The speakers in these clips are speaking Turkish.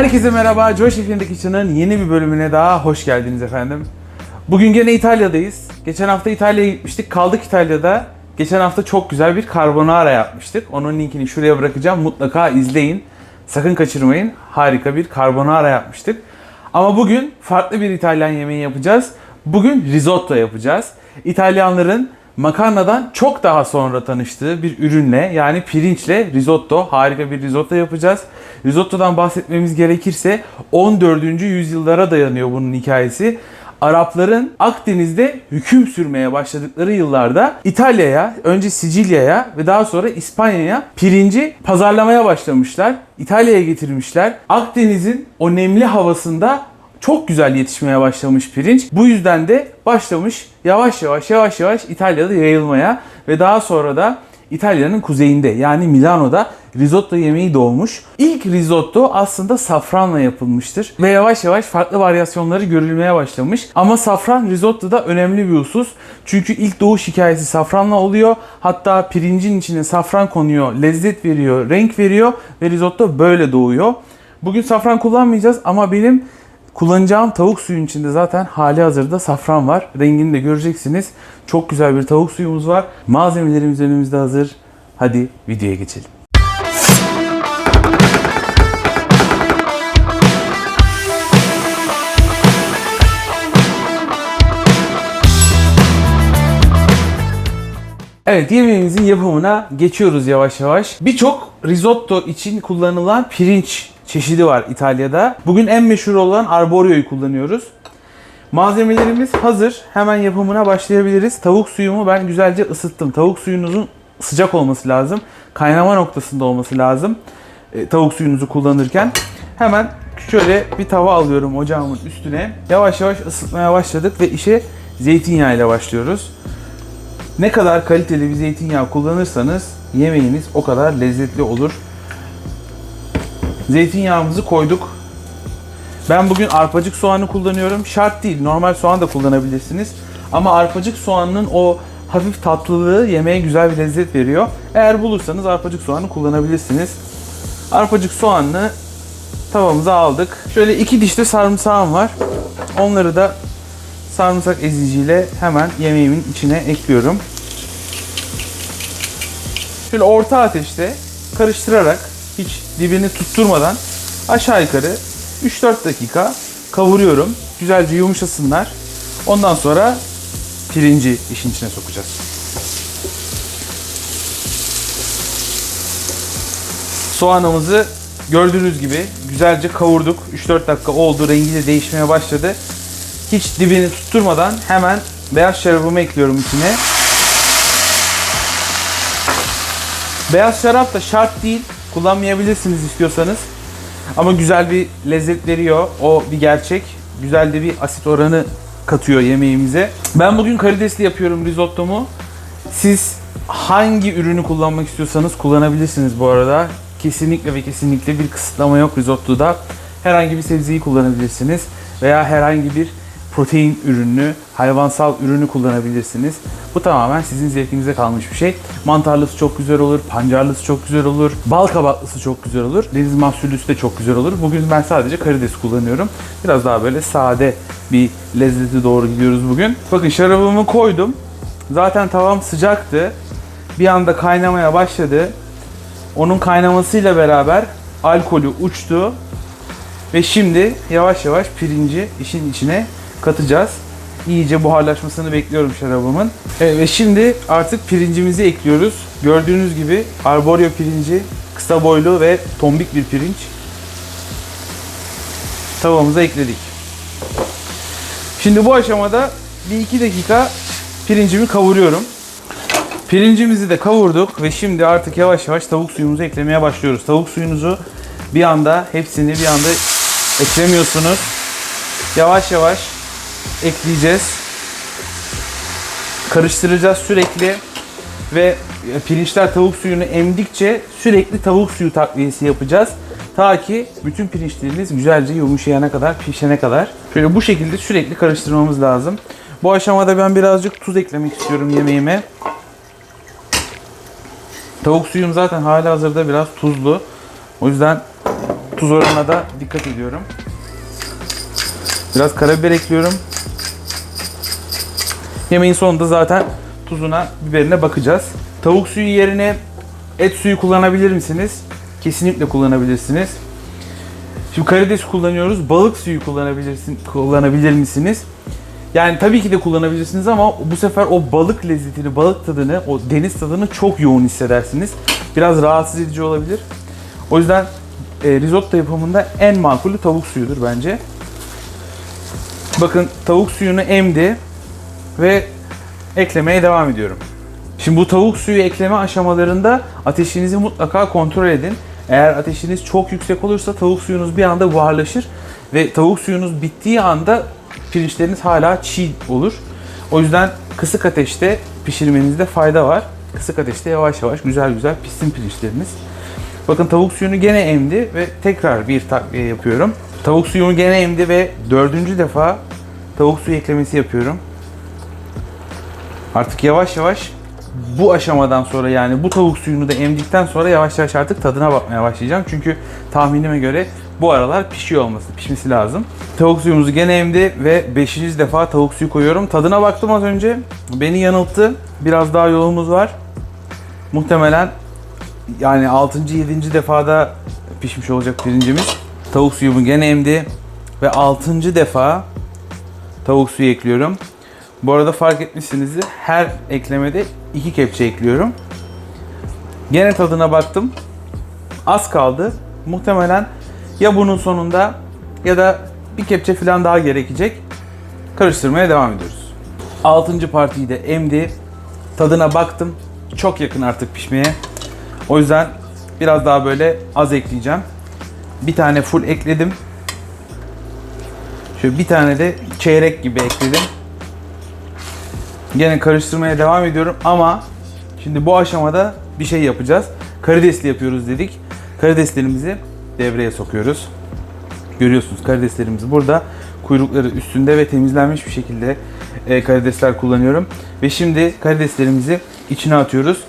Herkese merhaba. Joy Chef'in Kitchen'ın yeni bir bölümüne daha hoş geldiniz efendim. Bugün gene İtalya'dayız. Geçen hafta İtalya'ya gitmiştik. Kaldık İtalya'da. Geçen hafta çok güzel bir carbonara yapmıştık. Onun linkini şuraya bırakacağım. Mutlaka izleyin. Sakın kaçırmayın. Harika bir carbonara yapmıştık. Ama bugün farklı bir İtalyan yemeği yapacağız. Bugün risotto yapacağız. İtalyanların makarnadan çok daha sonra tanıştığı bir ürünle yani pirinçle risotto harika bir risotto yapacağız. Risottodan bahsetmemiz gerekirse 14. yüzyıllara dayanıyor bunun hikayesi. Arapların Akdeniz'de hüküm sürmeye başladıkları yıllarda İtalya'ya, önce Sicilya'ya ve daha sonra İspanya'ya pirinci pazarlamaya başlamışlar. İtalya'ya getirmişler. Akdeniz'in o nemli havasında çok güzel yetişmeye başlamış pirinç. Bu yüzden de başlamış yavaş yavaş yavaş yavaş İtalya'da yayılmaya ve daha sonra da İtalya'nın kuzeyinde yani Milano'da risotto yemeği doğmuş. İlk risotto aslında safranla yapılmıştır ve yavaş yavaş farklı varyasyonları görülmeye başlamış. Ama safran risottoda önemli bir husus. Çünkü ilk doğuş hikayesi safranla oluyor. Hatta pirincin içine safran konuyor, lezzet veriyor, renk veriyor ve risotto böyle doğuyor. Bugün safran kullanmayacağız ama benim Kullanacağım tavuk suyun içinde zaten hali hazırda safran var. Rengini de göreceksiniz. Çok güzel bir tavuk suyumuz var. Malzemelerimiz önümüzde hazır. Hadi videoya geçelim. Evet yemeğimizin yapımına geçiyoruz yavaş yavaş. Birçok risotto için kullanılan pirinç çeşidi var İtalya'da. Bugün en meşhur olan arborio'yu kullanıyoruz. Malzemelerimiz hazır. Hemen yapımına başlayabiliriz. Tavuk suyumu ben güzelce ısıttım. Tavuk suyunuzun sıcak olması lazım. Kaynama noktasında olması lazım. E, tavuk suyunuzu kullanırken. Hemen şöyle bir tava alıyorum ocağımın üstüne. Yavaş yavaş ısıtmaya başladık ve işe zeytinyağı ile başlıyoruz. Ne kadar kaliteli bir zeytinyağı kullanırsanız yemeğiniz o kadar lezzetli olur. Zeytinyağımızı koyduk. Ben bugün arpacık soğanı kullanıyorum. Şart değil. Normal soğan da kullanabilirsiniz. Ama arpacık soğanın o hafif tatlılığı yemeğe güzel bir lezzet veriyor. Eğer bulursanız arpacık soğanı kullanabilirsiniz. Arpacık soğanını tavamıza aldık. Şöyle iki diş de sarımsağım var. Onları da sarımsak eziciyle hemen yemeğimin içine ekliyorum. Şöyle orta ateşte karıştırarak hiç dibini tutturmadan aşağı yukarı 3-4 dakika kavuruyorum. Güzelce yumuşasınlar. Ondan sonra pirinci işin içine sokacağız. Soğanımızı gördüğünüz gibi güzelce kavurduk. 3-4 dakika oldu. Rengi de değişmeye başladı. Hiç dibini tutturmadan hemen beyaz şarabımı ekliyorum içine. Beyaz şarap da şart değil. Kullanmayabilirsiniz istiyorsanız. Ama güzel bir lezzet veriyor. O bir gerçek. Güzel de bir asit oranı katıyor yemeğimize. Ben bugün karidesli yapıyorum risottomu. Siz hangi ürünü kullanmak istiyorsanız kullanabilirsiniz bu arada. Kesinlikle ve kesinlikle bir kısıtlama yok risottoda. Herhangi bir sebzeyi kullanabilirsiniz veya herhangi bir protein ürünü, hayvansal ürünü kullanabilirsiniz. Bu tamamen sizin zevkinize kalmış bir şey. Mantarlısı çok güzel olur, pancarlısı çok güzel olur, bal kabaklısı çok güzel olur, deniz mahsullüsü de çok güzel olur. Bugün ben sadece karides kullanıyorum. Biraz daha böyle sade bir lezzeti doğru gidiyoruz bugün. Bakın şarabımı koydum. Zaten tavam sıcaktı. Bir anda kaynamaya başladı. Onun kaynamasıyla beraber alkolü uçtu. Ve şimdi yavaş yavaş pirinci işin içine katacağız. İyice buharlaşmasını bekliyorum şarabımın. Evet, ve şimdi artık pirincimizi ekliyoruz. Gördüğünüz gibi arborio pirinci kısa boylu ve tombik bir pirinç. Tavamıza ekledik. Şimdi bu aşamada bir iki dakika pirincimi kavuruyorum. Pirincimizi de kavurduk ve şimdi artık yavaş yavaş tavuk suyumuzu eklemeye başlıyoruz. Tavuk suyunuzu bir anda hepsini bir anda eklemiyorsunuz. Yavaş yavaş ekleyeceğiz. Karıştıracağız sürekli ve pirinçler tavuk suyunu emdikçe sürekli tavuk suyu takviyesi yapacağız. Ta ki bütün pirinçleriniz güzelce yumuşayana kadar, pişene kadar. Şöyle bu şekilde sürekli karıştırmamız lazım. Bu aşamada ben birazcık tuz eklemek istiyorum yemeğime. Tavuk suyum zaten hala hazırda biraz tuzlu. O yüzden Tuz oranına da dikkat ediyorum. Biraz karabiber ekliyorum. Yemeğin sonunda zaten tuzuna, biberine bakacağız. Tavuk suyu yerine et suyu kullanabilir misiniz? Kesinlikle kullanabilirsiniz. Şimdi karides kullanıyoruz. Balık suyu kullanabilirsin, kullanabilir misiniz? Yani tabii ki de kullanabilirsiniz ama bu sefer o balık lezzetini, balık tadını, o deniz tadını çok yoğun hissedersiniz. Biraz rahatsız edici olabilir. O yüzden e, risotto yapımında en makulü tavuk suyudur bence. Bakın tavuk suyunu emdi ve eklemeye devam ediyorum. Şimdi bu tavuk suyu ekleme aşamalarında ateşinizi mutlaka kontrol edin. Eğer ateşiniz çok yüksek olursa tavuk suyunuz bir anda buharlaşır ve tavuk suyunuz bittiği anda pirinçleriniz hala çiğ olur. O yüzden kısık ateşte pişirmenizde fayda var. Kısık ateşte yavaş yavaş güzel güzel pişsin pirinçleriniz. Bakın tavuk suyunu gene emdi ve tekrar bir takviye yapıyorum. Tavuk suyunu gene emdi ve dördüncü defa tavuk suyu eklemesi yapıyorum. Artık yavaş yavaş bu aşamadan sonra yani bu tavuk suyunu da emdikten sonra yavaş yavaş artık tadına bakmaya başlayacağım. Çünkü tahminime göre bu aralar pişiyor olması, pişmesi lazım. Tavuk suyumuzu gene emdi ve 5. defa tavuk suyu koyuyorum. Tadına baktım az önce. Beni yanılttı. Biraz daha yolumuz var. Muhtemelen yani 6. 7. defada pişmiş olacak pirincimiz. Tavuk suyumu gene emdi ve 6. defa tavuk suyu ekliyorum. Bu arada fark etmişsinizdir. Her eklemede iki kepçe ekliyorum. Gene tadına baktım. Az kaldı. Muhtemelen ya bunun sonunda ya da bir kepçe falan daha gerekecek. Karıştırmaya devam ediyoruz. Altıncı partiyi de emdi. Tadına baktım. Çok yakın artık pişmeye. O yüzden biraz daha böyle az ekleyeceğim. Bir tane full ekledim. Şöyle bir tane de çeyrek gibi ekledim. Gene karıştırmaya devam ediyorum ama şimdi bu aşamada bir şey yapacağız. Karidesli yapıyoruz dedik. Karideslerimizi devreye sokuyoruz. Görüyorsunuz karideslerimiz burada. Kuyrukları üstünde ve temizlenmiş bir şekilde e, karidesler kullanıyorum. Ve şimdi karideslerimizi içine atıyoruz.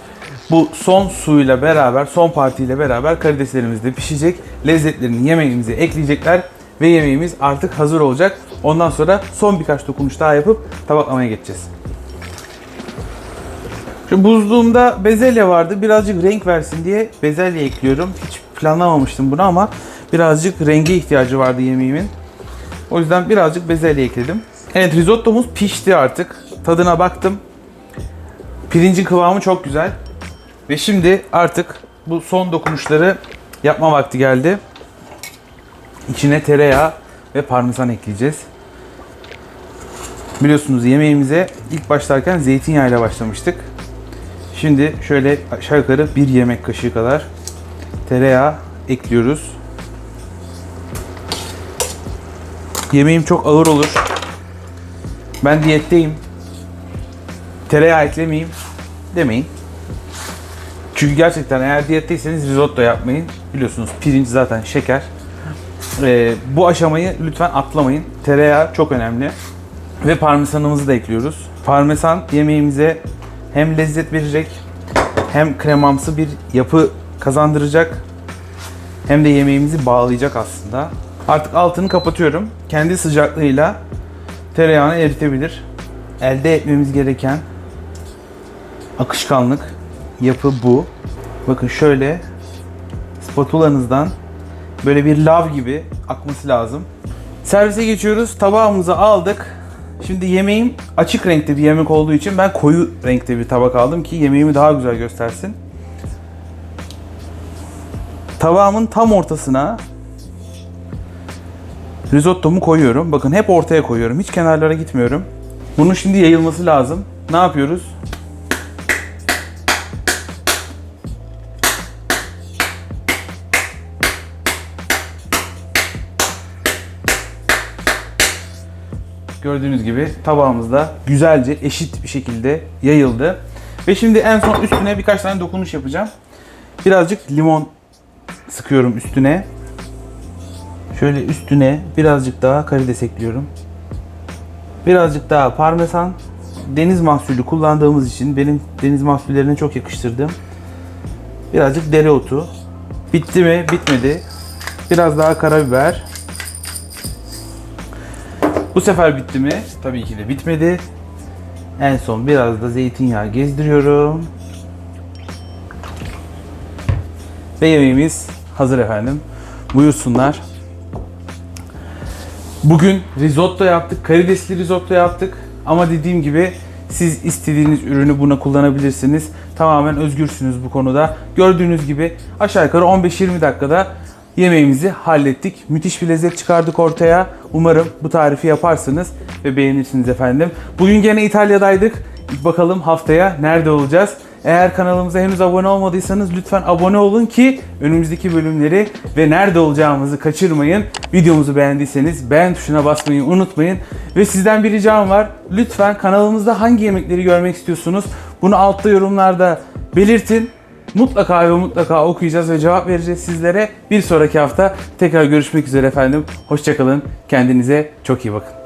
Bu son suyla beraber, son partiyle beraber karideslerimiz de pişecek. Lezzetlerini yemeğimize ekleyecekler ve yemeğimiz artık hazır olacak. Ondan sonra son birkaç dokunuş daha yapıp tabaklamaya geçeceğiz. Şu buzluğumda bezelye vardı. Birazcık renk versin diye bezelye ekliyorum. Hiç planlamamıştım bunu ama birazcık renge ihtiyacı vardı yemeğimin. O yüzden birazcık bezelye ekledim. Evet risottomuz pişti artık. Tadına baktım. Pirincin kıvamı çok güzel. Ve şimdi artık bu son dokunuşları yapma vakti geldi. İçine tereyağı ve parmesan ekleyeceğiz. Biliyorsunuz yemeğimize ilk başlarken zeytinyağıyla başlamıştık. Şimdi şöyle aşağı yukarı bir yemek kaşığı kadar tereyağı ekliyoruz. Yemeğim çok ağır olur. Ben diyetteyim. Tereyağı eklemeyeyim demeyin. Çünkü gerçekten eğer diyetteyseniz risotto yapmayın. Biliyorsunuz pirinç zaten şeker. Ee, bu aşamayı lütfen atlamayın. Tereyağı çok önemli. Ve parmesanımızı da ekliyoruz. Parmesan yemeğimize hem lezzet verecek hem kremamsı bir yapı kazandıracak hem de yemeğimizi bağlayacak aslında. Artık altını kapatıyorum. Kendi sıcaklığıyla tereyağını eritebilir. Elde etmemiz gereken akışkanlık yapı bu. Bakın şöyle spatulanızdan böyle bir lav gibi akması lazım. Servise geçiyoruz. Tabağımızı aldık. Şimdi yemeğim açık renkte bir yemek olduğu için ben koyu renkte bir tabak aldım ki yemeğimi daha güzel göstersin. Tabağımın tam ortasına risottomu koyuyorum. Bakın hep ortaya koyuyorum. Hiç kenarlara gitmiyorum. Bunun şimdi yayılması lazım. Ne yapıyoruz? Gördüğünüz gibi tabağımızda güzelce eşit bir şekilde yayıldı. Ve şimdi en son üstüne birkaç tane dokunuş yapacağım. Birazcık limon sıkıyorum üstüne. Şöyle üstüne birazcık daha karides ekliyorum. Birazcık daha parmesan. Deniz mahsulü kullandığımız için benim deniz mahsullerine çok yakıştırdım. Birazcık dereotu. Bitti mi? Bitmedi. Biraz daha karabiber. Bu sefer bitti mi? Tabii ki de bitmedi. En son biraz da zeytinyağı gezdiriyorum. Ve yemeğimiz hazır efendim. Buyursunlar. Bugün risotto yaptık. Karidesli risotto yaptık. Ama dediğim gibi siz istediğiniz ürünü buna kullanabilirsiniz. Tamamen özgürsünüz bu konuda. Gördüğünüz gibi aşağı yukarı 15-20 dakikada yemeğimizi hallettik. Müthiş bir lezzet çıkardık ortaya. Umarım bu tarifi yaparsınız ve beğenirsiniz efendim. Bugün gene İtalya'daydık. Bakalım haftaya nerede olacağız? Eğer kanalımıza henüz abone olmadıysanız lütfen abone olun ki önümüzdeki bölümleri ve nerede olacağımızı kaçırmayın. Videomuzu beğendiyseniz beğen tuşuna basmayı unutmayın. Ve sizden bir ricam var. Lütfen kanalımızda hangi yemekleri görmek istiyorsunuz? Bunu altta yorumlarda belirtin. Mutlaka ve mutlaka okuyacağız ve cevap vereceğiz sizlere. Bir sonraki hafta tekrar görüşmek üzere efendim. Hoşçakalın. Kendinize çok iyi bakın.